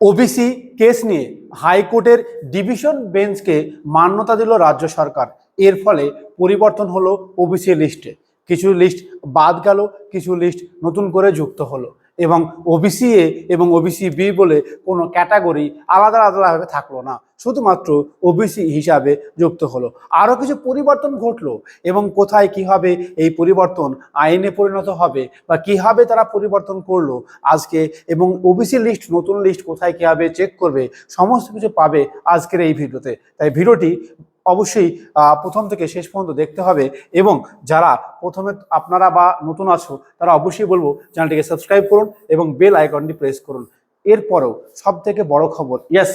OBC case নিয়ে হাইকোর্টের division বেঞ্চকে মান্যতা দিল রাজ্য সরকার। এর ফলে পরিবর্তন হলো ওবিসি লিস্টে। কিছু লিস্ট বাদ গেল, কিছু লিস্ট নতুন করে যুক্ত হলো। এবং ওবিসি এ এবং ওবিসি বি বলে কোনো ক্যাটাগরি আলাদা আলাদাভাবে থাকল না। শুধুমাত্র ওবিসি হিসাবে যুক্ত হলো। আরও কিছু পরিবর্তন ঘটলো এবং কোথায় কি হবে, এই পরিবর্তন আইনে পরিণত হবে বা কীভাবে তারা পরিবর্তন করল আজকে এবং ওবিসি লিস্ট নতুন লিস্ট কোথায় কীভাবে চেক করবে, সমস্ত কিছু পাবে আজকের এই ভিডিওতে। তাই ভিডিওটি অবশ্যই প্রথম থেকে শেষ পর্যন্ত দেখতে হবে এবং যারা প্রথমে আপনারা বা নতুন আছো, তারা অবশ্যই বলব চ্যানেলটিকে সাবস্ক্রাইব করুন এবং বেল আইকনটি প্রেস করুন। এরপরেও সব থেকে বড় খবর ইয়েস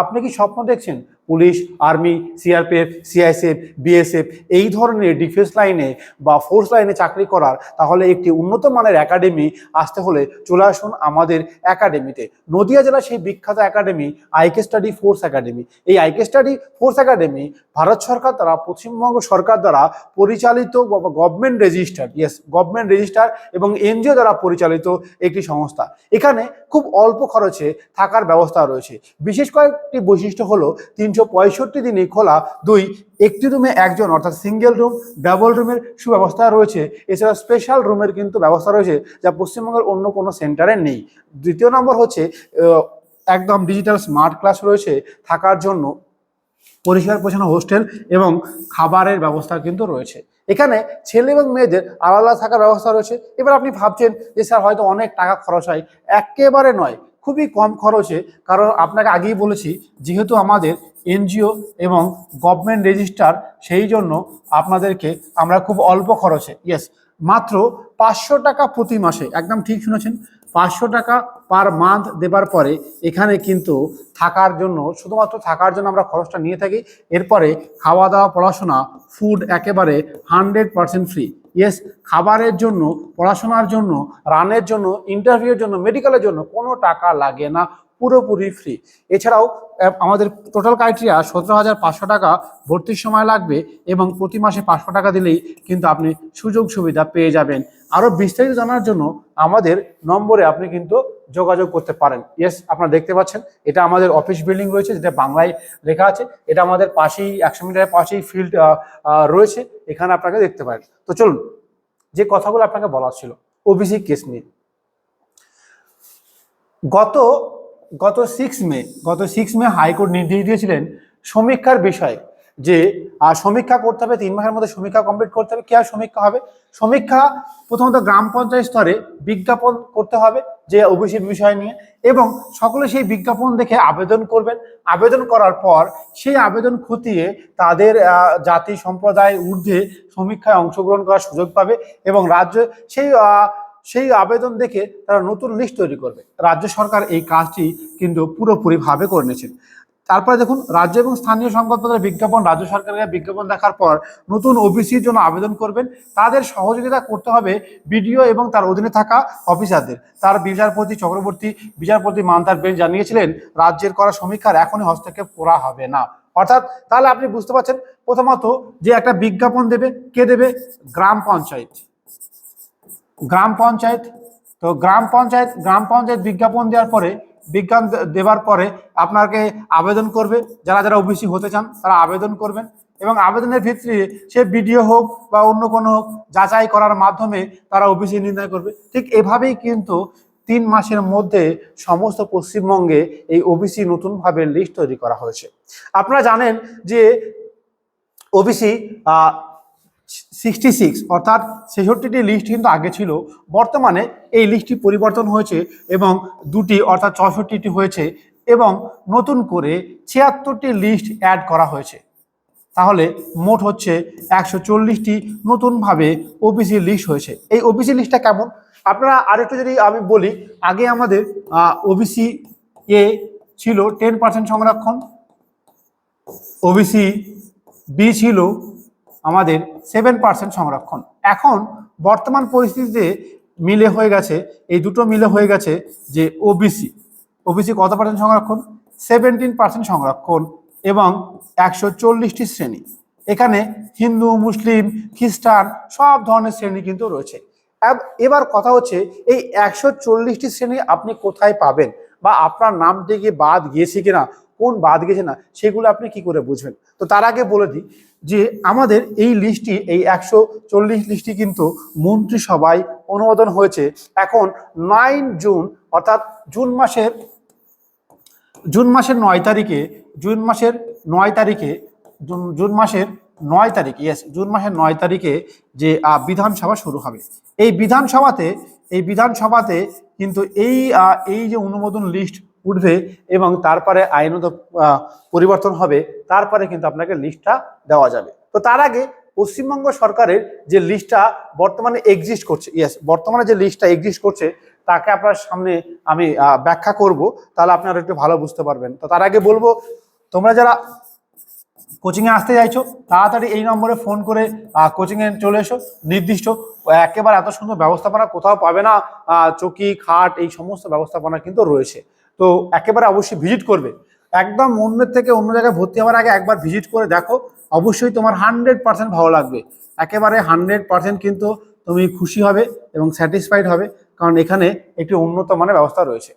আপনি কি স্বপ্ন দেখছেন? Police, army, CRPF CISF BSF এই ধরনের ডিফেন্স লাইনে বা ফোর্স লাইনে চাকরি করার তাহলে একটি উন্নত মানের একাডেমি আসতে হলে চলে আসুন আমাদের একাডেমিতে। নদিয়া জেলার সেই বিখ্যাত academy IK study force academy. এই IK study force academy Bharat সরকার দ্বারা, পশ্চিমবঙ্গ সরকার দ্বারা পরিচালিত government register yes government register এবং এনজিও দ্বারা পরিচালিত একটি সংস্থা। এখানে খুব অল্প খরচে থাকার ব্যবস্থা রয়েছে। বিশেষ কয়েকটি বৈশিষ্ট্য হলো তিনশো পঁয়ষট্টি দিনই খোলা। দুই, একটি রুমে একজন, অর্থাৎ সিঙ্গেল রুম ডাবল রুমের সুব্যবস্থা রয়েছে। এছাড়া স্পেশাল রুমের কিন্তু ব্যবস্থা রয়েছে, যা পশ্চিমবঙ্গের অন্য কোনো সেন্টারে নেই। দ্বিতীয় নম্বর হচ্ছে একদম ডিজিটাল স্মার্ট ক্লাস রয়েছে থাকার জন্য। পরিষ্কার পরিচ্ছন্ন হোস্টেল এবং খাবারের ব্যবস্থা কিন্তু রয়েছে। এখানে ছেলে এবং মেয়েদের আলাদা আলাদা থাকার ব্যবস্থা রয়েছে। এবার আপনি ভাবছেন যে স্যার হয়তো অনেক টাকা খরচ হয়। একেবারে নয় খুবই কম খরচে, কারণ আপনাকে আগেই বলেছি, যেহেতু আমাদের এনজিও এবং গভর্নমেন্ট রেজিস্টার, সেই জন্য আপনাদেরকে আমরা খুব অল্প খরচে ইয়েস মাত্র পাঁচশো টাকা প্রতি মাসে, একদম ঠিক শুনেছেন, পাঁচশো টাকা পার মান্থ দেবার পরে এখানে কিন্তু থাকার জন্য, শুধুমাত্র থাকার জন্য আমরা খরচটা নিয়ে থাকি, এরপরে খাওয়া দাওয়া, পড়াশোনা ফুড একেবারে হান্ড্রেড পার্সেন্ট ফ্রি ইয়েস খাবারের জন্য, পড়াশোনার জন্য, রানের জন্য ইন্টারভিউর জন্য মেডিকেলের জন্য কোনো টাকা লাগে না। পুরোপুরি ফ্রি এছাড়াও আমাদের টোটাল ক্রাইটেরিয়া সতেরো হাজার পাঁচশো টাকা ভর্তির সময় লাগবে এবং প্রতি মাসে পাঁচশো টাকা দিলেই কিন্তু আপনি সুযোগ সুবিধা পেয়ে যাবেন। আরও বিস্তারিত জানার জন্য আমাদের নম্বরে আপনি কিন্তু যোগাযোগ করতে পারেন। ইয়েস আপনারা দেখতে পাচ্ছেন, এটা আমাদের অফিস বিল্ডিং রয়েছে, যেটা বাংলায় লেখা আছে। এটা আমাদের পাশেই, একশো মিটারের পাশেই ফিল্ড রয়েছে। এখানে আপনাকে দেখতে পারেন। তো চলুন, যে কথাগুলো আপনাকে বলার ছিল ওবিসি কেস নিয়ে। গত গত সিক্স মে, গত সিক্স মে হাইকোর্ট নির্দেশ দিয়েছিলেন সমীক্ষার বিষয়ে যে সমীক্ষা করতে হবে, তিন মাসের মধ্যে সমীক্ষা কমপ্লিট করতে হবে, কে সমীক্ষা হবে? সমীক্ষা প্রথমত গ্রাম পঞ্চায়েত স্তরে বিজ্ঞাপন করতে হবে যে ওবিসির বিষয় নিয়ে এবং সকলে সেই বিজ্ঞাপন দেখে আবেদন করবেন। আবেদন করার পর সেই আবেদন খতিয়ে তাদের জাতি সম্প্রদায় ঊর্ধ্বে সমীক্ষায় অংশগ্রহণ করার সুযোগ পাবে এবং রাজ্য সেই সেই আবেদন দেখে তারা নতুন লিস্ট তৈরি করবে। রাজ্য সরকার এই কাজটি কিন্তু পুরোপুরিভাবে করে নিয়েছেন তারপরে দেখুন, রাজ্য এবং স্থানীয় সংবাদপত্রের বিজ্ঞাপন, রাজ্য সরকারের বিজ্ঞাপন দেখার পর নতুন ওবিসির জন্য আবেদন করবেন। তাদের সহযোগিতা করতে হবে বিডিও এবং তার অধীনে থাকা অফিসারদের। তার বিচারপতি চক্রবর্তী, বিচারপতি মান্তার বেঞ্চ জানিয়েছিলেন, রাজ্যের করা সমীক্ষার এখনই হস্তক্ষেপ করা হবে না। অর্থাৎ তাহলে আপনি বুঝতে পারছেন, প্রথমত যে একটা বিজ্ঞাপন দেবে, কে দেবে? গ্রাম পঞ্চায়েত। গ্রাম পঞ্চায়েত, তো গ্রাম পঞ্চায়েত গ্রাম পঞ্চায়েত বিজ্ঞাপন দেওয়ার পরে, বিজ্ঞান দেওয়ার পরে আপনাকে আবেদন করবে। যারা যারা ওবিসি হতে চান, তারা আবেদন করবেন। এবং আবেদনের ভিত্তিতে সে বিডিও হোক বা অন্য কোনো হোক, যাচাই করার মাধ্যমে তারা ওবিসি নির্ণয় করবে। ঠিক এভাবেই কিন্তু তিন মাসের মধ্যে সমস্ত পশ্চিমবঙ্গে এই ওবিসি নতুনভাবে লিস্ট তৈরি করা হয়েছে। আপনারা জানেন যে ওবিসি সিক্সটি সিক্স অর্থাৎ ছেষট্টিটি লিস্ট কিন্তু আগে ছিল। বর্তমানে এই লিস্টটি পরিবর্তন হয়েছে এবং দুটি অর্থাৎ চৌষট্টিটি হয়েছে এবং নতুন করে ছিয়াত্তরটি লিস্ট অ্যাড করা হয়েছে। তাহলে মোট হচ্ছে একশো চল্লিশটি নতুনভাবে ওবিসি লিস্ট হয়েছে। এই ওবিসি লিস্টটা কেমন? আপনারা আরেকটু যদি আমি বলি, আগে আমাদের ওবিসি এ ছিল টেন পার্সেন্ট সংরক্ষণ ওবিসি বি ছিল আমাদের সেভেন পার্সেন্ট সংরক্ষণ। এখন বর্তমান পরিস্থিতিতে মিলে হয়ে গেছে, এই দুটো মিলে হয়ে গেছে যে ওবিসি ওবিসি কত পার্সেন্ট সংরক্ষণ? সেভেন্টিন পার্সেন্ট সংরক্ষণ এবং একশো চল্লিশটি শ্রেণি। এখানে হিন্দু, মুসলিম, খ্রিস্টান সব ধরনের শ্রেণি কিন্তু রয়েছে। এবার কথা হচ্ছে, এই একশো চল্লিশটি শ্রেণি আপনি কোথায় পাবেন? বা আপনার নামটি কি বাদ গিয়েছে কিনা? কোন বাদ গেছে না, সেগুলো আপনি কি করে বুঝবেন? তো তার আগে বলে দিই যে আমাদের এই লিস্টটি এই একশো চল্লিশ লিস্টটি কিন্তু মন্ত্রিসভায় অনুমোদন হয়েছে। এখন নাইন জুন, অর্থাৎ জুন মাসের জুন মাসের নয় তারিখে, জুন মাসের নয় তারিখে, জুন মাসের নয় তারিখ ইয়েস জুন মাসের নয় তারিখে যে বিধানসভা শুরু হবে। এই বিধানসভাতে এই বিধানসভাতে কিন্তু এই এই যে অনুমোদন লিস্ট উঠবে এবং তারপরে আইনত পরিবর্তন হবে, তারপরে কিন্তু আপনাকে লিস্টটা দেওয়া যাবে। তো তার আগে পশ্চিমবঙ্গ সরকারের যে লিস্টটা বর্তমানে এক্সিস্ট করছে ইয়েস বর্তমানে যে লিস্টটা এক্সিস্ট করছে, তাকে আপনার সামনে আমি ব্যাখ্যা করব, তাহলে আপনারা একটু ভালো বুঝতে পারবেন। তো তার আগে বলব, তোমরা যারা কোচিংয়ে আসতে চাইছো, তাড়াতাড়ি এই নম্বরে ফোন করে কোচিংয়ে চলে এসো। নির্দিষ্ট, একেবারে এত সুন্দর ব্যবস্থাপনা কোথাও পাবে না চকি, খাট, এই সমস্ত ব্যবস্থাপনা কিন্তু রয়েছে। তো একেবারে অবশ্যই ভিজিট করবে। একদম অন্যের থেকে অন্য জায়গায় ভর্তি হওয়ার আগে একবার ভিজিট করে দেখো, অবশ্যই তোমার হান্ড্রেড পার্সেন্ট ভালো লাগবে। একেবারে হান্ড্রেড পার্সেন্ট কিন্তু তুমি খুশি হবে এবং স্যাটিসফাইড হবে, কারণ এখানে একটি উন্নত মানের ব্যবস্থা রয়েছে।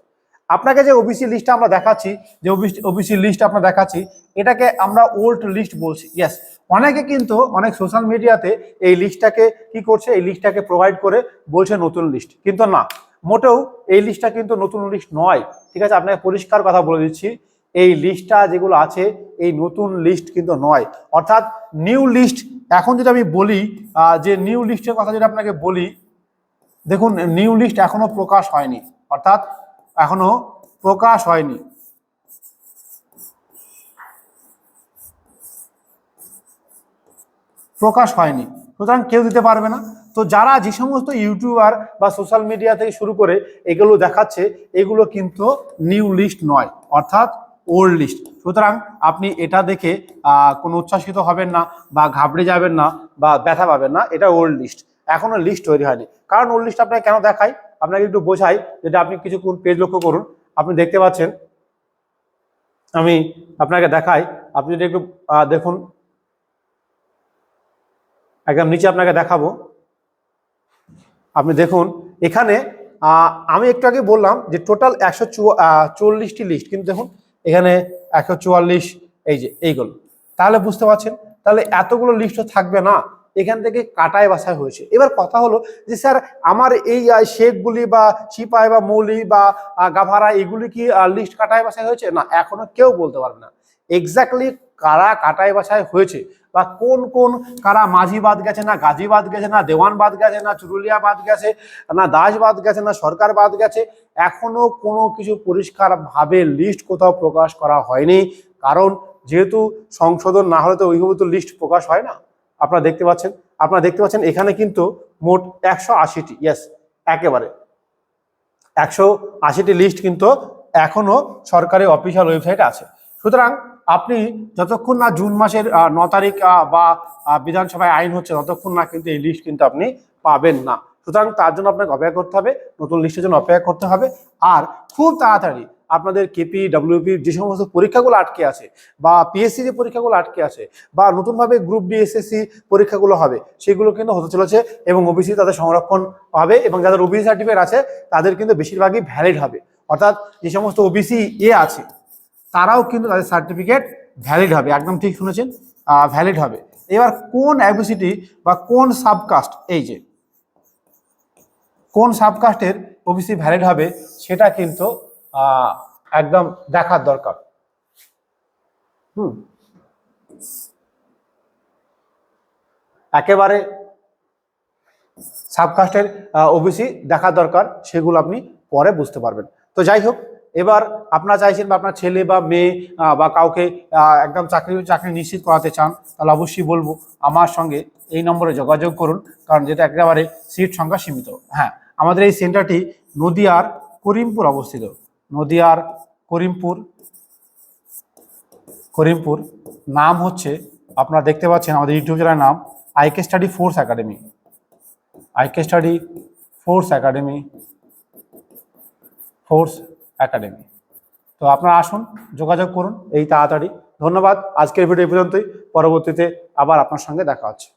আপনাকে যে ওবিসি লিস্টটা আমরা দেখাচ্ছি, যে ওবিসি লিস্ট আমরা দেখাচ্ছি, এটাকে আমরা ওল্ড লিস্ট বলছি। ইয়াস অনেকে কিন্তু অনেক সোশ্যাল মিডিয়াতে এই লিস্টটাকে কি করছে, এই লিস্টটাকে প্রোভাইড করে বলছে নতুন লিস্ট কিন্তু না মোটেও এই লিস্টটা কিন্তু নতুন লিস্ট নয়। ঠিক আছে, আপনাকে পরিষ্কার কথা বলে দিচ্ছি, এই লিস্টটা যেগুলো আছে, এই নতুন লিস্ট কিন্তু নয়। অর্থাৎ নিউ লিস্ট এখন যদি আমি বলি যে নিউ লিস্টের কথা যদি আপনাকে বলি, দেখুন নিউ লিস্ট এখনও প্রকাশ হয়নি। অর্থাৎ এখনও প্রকাশ হয়নি। প্রকাশ হয়নি। সুতরাং কেউ দিতে পারবে না। তো যারা যে সমস্ত ইউটিউবার বা সোশ্যাল মিডিয়া থেকে শুরু করে এগুলো দেখাচ্ছে, এগুলো কিন্তু নিউ লিস্ট নয়, অর্থাৎ ওল্ড লিস্ট। সুতরাং আপনি এটা দেখে কোনো উচ্ছ্বাসিত হবেন না বা ঘাবড়ে যাবেন না বা ব্যথা পাবেন না, এটা ওল্ড লিস্ট। এখনও লিস্ট তৈরি হয়নি। কারণ ওল্ড লিস্ট আপনাকে কেন দেখাই? আপনাকে একটু বোঝাই, যেটা আপনি কিছুক্ষণ পেজ লক্ষ্য করুন। আপনি দেখতে পাচ্ছেন, আমি আপনাকে দেখাই। আপনি যদি একটু দেখুন। একদম নিচে আপনাকে দেখাবো। আপনি দেখুন, এখানে আমি একটু আগে বললাম যে টোটাল একশো চল্লিশটি লিস্ট কিন্তু দেখুন, এখানে একশো চুয়াল্লিশ, এই যে, এইগুলো। তাহলে বুঝতে পারছেন? তাহলে এতগুলো লিস্টও থাকবে না। এখান থেকে কাটায় বাছাই হয়েছে। এবার কথা হলো যে, স্যার, আমার এই শেখগুলি বা সিপাই বা মৌলি বা গাভারা, এগুলি কি লিস্ট কাটায় বাছাই হয়েছে? না, এখনও কেউ বলতে পারবে না। এক্স্যাক্টলি কারা কাটায় বাছাই হয়েছে? বা কোন কোন কারা মাঝি বাদ গেছে না গাজী বাদ গেছে না দেওয়ান বাদ গেছে না চুরুলিয়া বাদ গেছে না দাস বাদ গেছে না সরকার বাদ গেছে, এখনও কোনো কিছু পরিষ্কারভাবে লিস্ট কোথাও প্রকাশ করা হয়নি। কারণ যেহেতু সংশোধন না হলে তো তো লিস্ট প্রকাশ হয় না। আপনারা দেখতে পাচ্ছেন, আপনারা দেখতে পাচ্ছেন এখানে কিন্তু মোট একশো আশিটি ইয়েস একেবারে। একশো আশিটি লিস্ট কিন্তু এখনও সরকারি অফিসিয়াল ওয়েবসাইটে আছে। সুতরাং আপনি যতক্ষণ না জুন মাসের ন তারিখ বা বিধানসভায় আইন হচ্ছে, ততক্ষণ না কিন্তু এই লিস্ট কিন্তু আপনি পাবেন না। সুতরাং তার জন্য আপনাকে অপেক্ষা করতে হবে, নতুন লিস্টের জন্য অপেক্ষা করতে হবে। আর খুব তাড়াতাড়ি আপনাদের কেপি ডাব্লিউপি যে সমস্ত পরীক্ষাগুলো আটকে আছে, বা পিএসসি যে পরীক্ষাগুলো আটকে আছে, বা নতুনভাবে গ্রুপ ডি এসএসসি পরীক্ষাগুলো হবে, সেগুলো কিন্তু হতে চলেছে এবং ওবিসি তাদের সংরক্ষণ হবে এবং যাদের ওবিসি সার্টিফিকেট আছে, তাদের কিন্তু বেশিরভাগই ভ্যালিড হবে। অর্থাৎ যে সমস্ত ওবিসি এ আছে তারাও কিন্তু তাদের সার্টিফিকেট ভ্যালিড হবে, একদম ঠিক শুনেছেন? ভ্যালিড হবে। এবার কোন অ্যাবিসিটি বা কোন সাবকাস্ট এই যে, কোন সাবকাস্টের ওবিসি ভ্যালিড হবে সেটা কিন্তু একদম দেখার দরকার। হুম। একেবারে সাবকাস্টের ওবিসি দেখা দরকার, সেগুলো আপনি পরে বুঝতে পারবেন। তো যাই হোক এবার আপনারা চাইছেন বা আপনার ছেলে বা মেয়ে বা কাউকে একদম চাকরি চাকরি নিশ্চিত করাতে চান, তাহলে অবশ্যই বলব আমার সঙ্গে এই নম্বরে যোগাযোগ করুন, কারণ যেটা একেবারে সিট সংখ্যা সীমিত। হ্যাঁ আমাদের এই সেন্টারটি নদিয়ার করিমপুর অবস্থিত। নদিয়ার করিমপুর করিমপুর, নাম হচ্ছে, আপনারা দেখতে পাচ্ছেন আমাদের ইউটিউব চ্যানেলের নাম IK study force academy IK study force academy force academy তো আপনারা আসুন, যোগাযোগ করুন এই তাড়াতাড়ি। ধন্যবাদ, আজকের ভিডিও পর্যন্তই। পরবর্তীতে আবার আপনার সঙ্গে দেখা হচ্ছে।